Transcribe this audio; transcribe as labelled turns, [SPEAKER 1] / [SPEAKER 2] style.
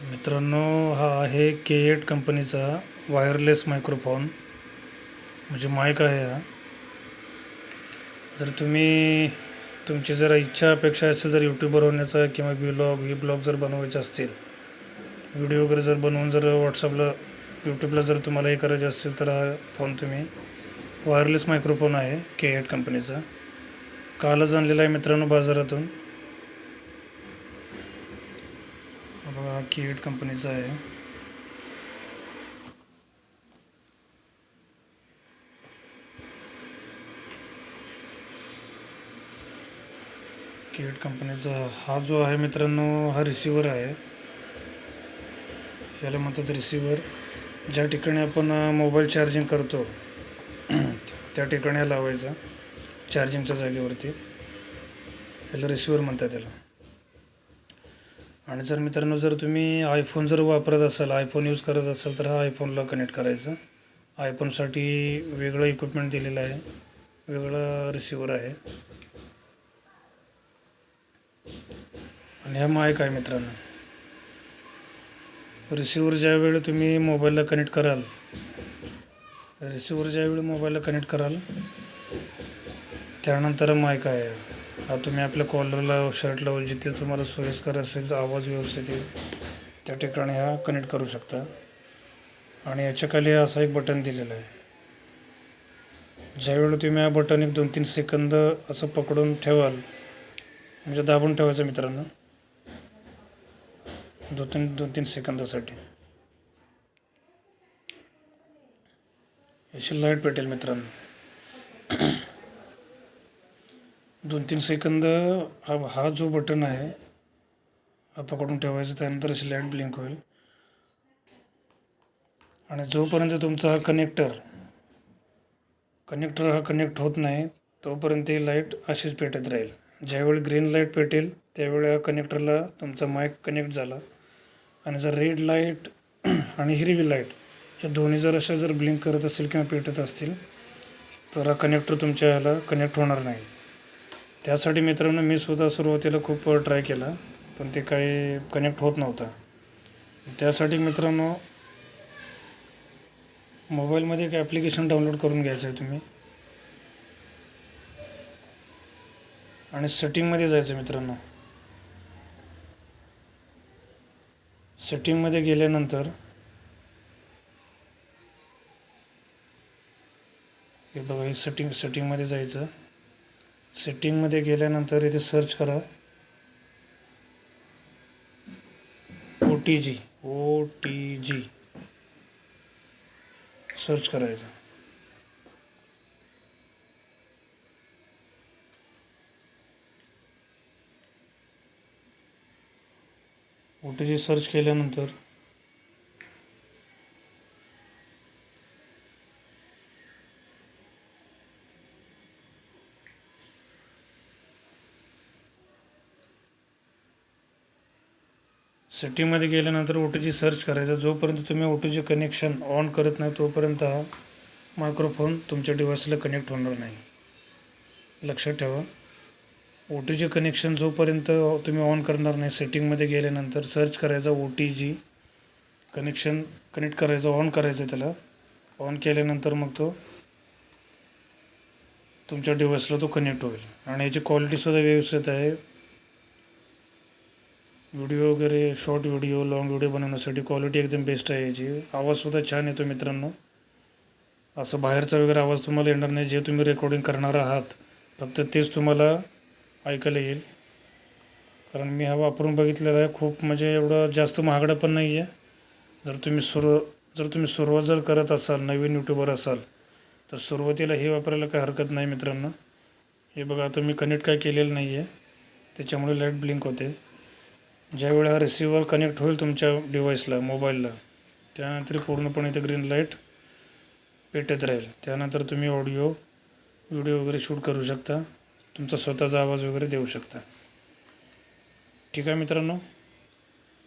[SPEAKER 1] मित्रांनो हा आहे के एट कंपनीचा वायरलेस मायक्रोफोन म्हणजे माईक आहे हा. जर तुम्ही तुमची जर इच्छा अपेक्षा असेल जर यूट्यूबर होण्याचा किंवा ब्लॉग व्ही ब्लॉग जर बनवायचे असतील व्हिडिओ वगैरे जर बनवून जर व्हॉट्सअपला यूट्यूबला जर तुम्हाला हे करायचे असेल तर हा फोन तुम्ही वायरलेस मायक्रोफोन आहे के एट कंपनीचा कालच आणलेला आहे मित्रांनो बाजारातून. हा कंपनीचा आहे. केट कंपनीचा हा जो आहे मित्रांनो हा रिसिवर आहे. याला म्हणतात रिसिवर ज्या ठिकाणी आपण मोबाईल चार्जिंग करतो त्या ठिकाणी हा लावायचा चार्जिंगच्या जागेवरती. याला रिसिवर म्हणतात त्याला आणि जर मित्रांनो जर तुम्ही आयफोन जर वापरत असाल आयफोन यूज करत असाल तर हा आयफोनला कनेक्ट करायचं. आयफोनसाठी वेगळं इक्विपमेंट दिलेलं आहे. वेगळं रिसिवर आहे. आणि हा माईक आहे मित्रांनो. रिसिवर ज्यावेळी तुम्ही मोबाईलला कनेक्ट कराल रिसिवर ज्यावेळी मोबाईलला कनेक्ट कराल त्यानंतर माईक आहे. तुम्ही आपल्या कॉलरला शर्टला जिथे तुम्हाला सोयीस्कर असेल आवाज व्यवस्थित येईल त्या ठिकाणी हा कनेक्ट करू शकता. आणि याच्या खाली एक बटन दिलेलं आहे. ज्यावेळी तुम्ही हा बटन एक दोन तीन सेकंद असं पकडून ठेवाल म्हणजे दाबून ठेवायचं मित्रांनो. दोन तीन दोन तीन सेकंदासाठी याची लाइट पेटेल मित्रांनो. दोन तीन सेकंद हा हा जो बटन आहे हा पकडून ठेवायचा त्यानंतर अशी लाइट ब्लिंक होईल. आणि जोपर्यंत तुमचा हा कनेक्टर कनेक्टर हा कनेक्ट होत नाही तोपर्यंत ही लाइट अशीच पेटत राहील. ज्यावेळी ग्रीन लाइट पेटेल त्यावेळी हा कनेक्टरला तुमचा माईक कनेक्ट झाला. आणि जर रेड लाइट आणि हिरवी लाइट या दोन्ही जर अशा जर ब्लिंक करत असतील किंवा पेटत असतील तर हा कनेक्टर तुमच्या ह्याला कनेक्ट होणार नाही. त्यासाठी मित्रांनो मी सुद्धा सुरुवातीला खूप ट्राय केला पण ते काही कनेक्ट होत नव्हता. त्यासाठी मित्रांनो मोबाईलमध्ये एक ॲप्लिकेशन डाउनलोड करून घ्यायचं आहे तुम्ही. आणि सेटिंगमध्ये जायचं मित्रांनो. सेटिंगमध्ये गेल्यानंतर हे बघा हे सेटिंग सेटिंगमध्ये जायचं. सेटिंगमध्ये गेल्यानंतर इथे सर्च करा. O T G O T G search करायचं. ओ टी जी सर्च केल्यानंतर सिटीमध्ये गेल्यानंतर ओ टी जी सर्च करायचा. जोपर्यंत तुम्ही O T G connection on करत नाही तोपर्यंत हा मायक्रोफोन तुमच्या डिव्हाइसला कनेक्ट होणार नाही. लक्षात ठेवा. ओ टी जी कनेक्शन जोपर्यंत तुम्ही ऑन करणार नाही सेटिंगमध्ये गेल्यानंतर सर्च करायचा O T G connection connect करायचं ऑन करायचं त्याला. ऑन केल्यानंतर मग तो तुमच्या डिव्हाइसला तो कनेक्ट होईल. आणि याची क्वालिटीसुद्धा व्यवस्थित आहे. व्हिडिओ वगैरे शॉर्ट व्हिडिओ लॉंग व्हिडिओ बनवण्यासाठी क्वालिटी एकदम बेस्ट आहे याची. आवाजसुद्धा छान येतो मित्रांनो. असं बाहेरचा वगैरे आवाज तुम्हाला येणार नाही. जे तुम्ही रेकॉर्डिंग करणार आहात फक्त तेच तुम्हाला ऐकायला येईल. कारण मी हा वापरून बघितलेला आहे. खूप म्हणजे एवढं जास्त महागडं पण नाही आहे जर तुम्ही सुरू जर तुम्ही सुरुवात जर करत असाल नवीन यूट्यूबर असाल तर सुरुवातीला हे वापरायला काही हरकत नाही मित्रांनो. हे बघा आता मी कनेक्ट काय केलेलं नाही आहे त्याच्यामुळे लाइट ब्लिंक होते. ज्यावेळी हा रिसिवर कनेक्ट होईल तुमच्या डिव्हाइसला मोबाईलला त्यानंतर पूर्णपणे इथे ग्रीन लाइट पेटत राहील. त्यानंतर तुम्ही ऑडिओ व्हिडिओ वगैरे शूट करू शकता. तुमचा स्वतःचा आवाज वगैरे देऊ शकता. ठीक आहे मित्रांनो?